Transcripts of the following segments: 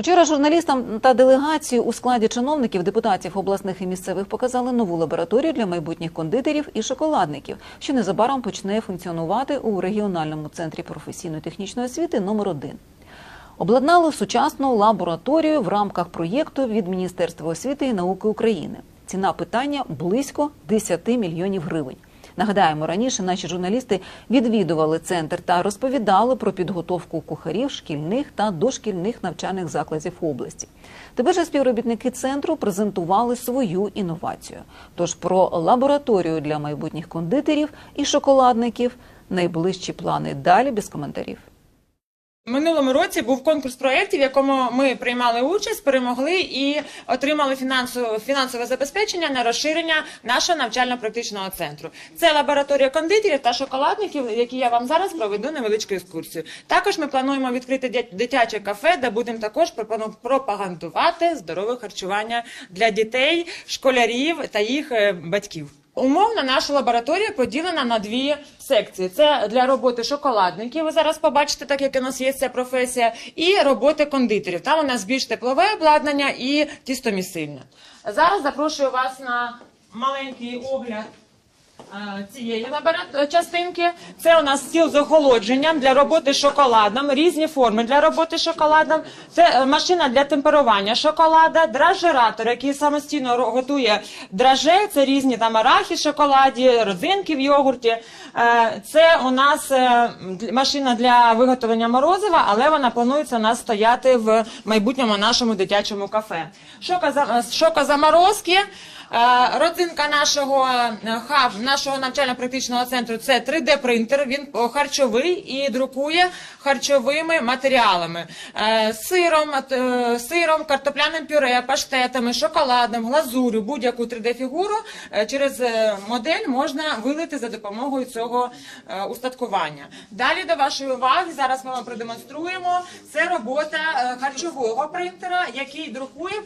Учора журналістам та делегацію у складі чиновників, депутатів обласних і місцевих показали нову лабораторію для майбутніх кондитерів і шоколадників, що незабаром почне функціонувати у регіональному центрі професійно-технічної освіти номер 1 Обладнали сучасну лабораторію в рамках проєкту від Міністерства освіти і науки України. Ціна питання близько 10 мільйонів гривень. Нагадаємо, раніше наші журналісти відвідували центр та розповідали про підготовку кухарів шкільних та дошкільних навчальних закладів області. Тепер же співробітники центру презентували свою інновацію. Тож про лабораторію для майбутніх кондитерів і шоколадників найближчі плани далі без коментарів. Минулому році був конкурс проєктів, в якому ми приймали участь, перемогли і отримали фінансове, фінансове забезпечення на розширення нашого навчально-практичного центру. Це лабораторія кондитерів та шоколадників, які я вам зараз проведу невеличку екскурсію. Також ми плануємо відкрити дитяче кафе, де будемо також пропагандувати здорове харчування для дітей, школярів та їх е, батьків. Умовно, наша лабораторія поділена на дві секції: це для роботи шоколадників. Ви зараз побачите, так як у нас є ця професія, і роботи кондитерів. Там у нас більш теплове обладнання і тістомісильне. Зараз запрошую вас на маленький огляд. Е, Цієї лабора- частинки це у нас стіл з охолодженням для роботи шоколадом, різні форми для роботи шоколадом. Це е, машина для темперування шоколада, дражжератор, який самостійно готує драже. Це різні там арахи шоколаді, родзинки в йогурті. Е, Це у нас е, машина для виготовлення морозива, але вона планується у нас стояти в майбутньому нашому дитячому кафе. Шока шокозаморозки. Е, Родзинка нашого е, хаб, нашого навчально-практичного центру це 3D-принтер. Він харчовий і друкує харчовими матеріалами: Е, сиром, е, сиром, картопляним пюре, паштетами, шоколадом, глазурю, будь-яку 3D-фігуру е, через модель можна вилити за допомогою цього устаткування. Далі до вашої уваги зараз ми вам продемонструємо. Це робота харчового принтера, який друкує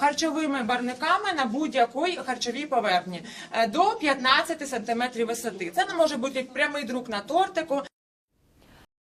харчовими барниками на будь-якій харчовій поверхні до 15 см висоти. Це не може бути як прямий друк на тортику.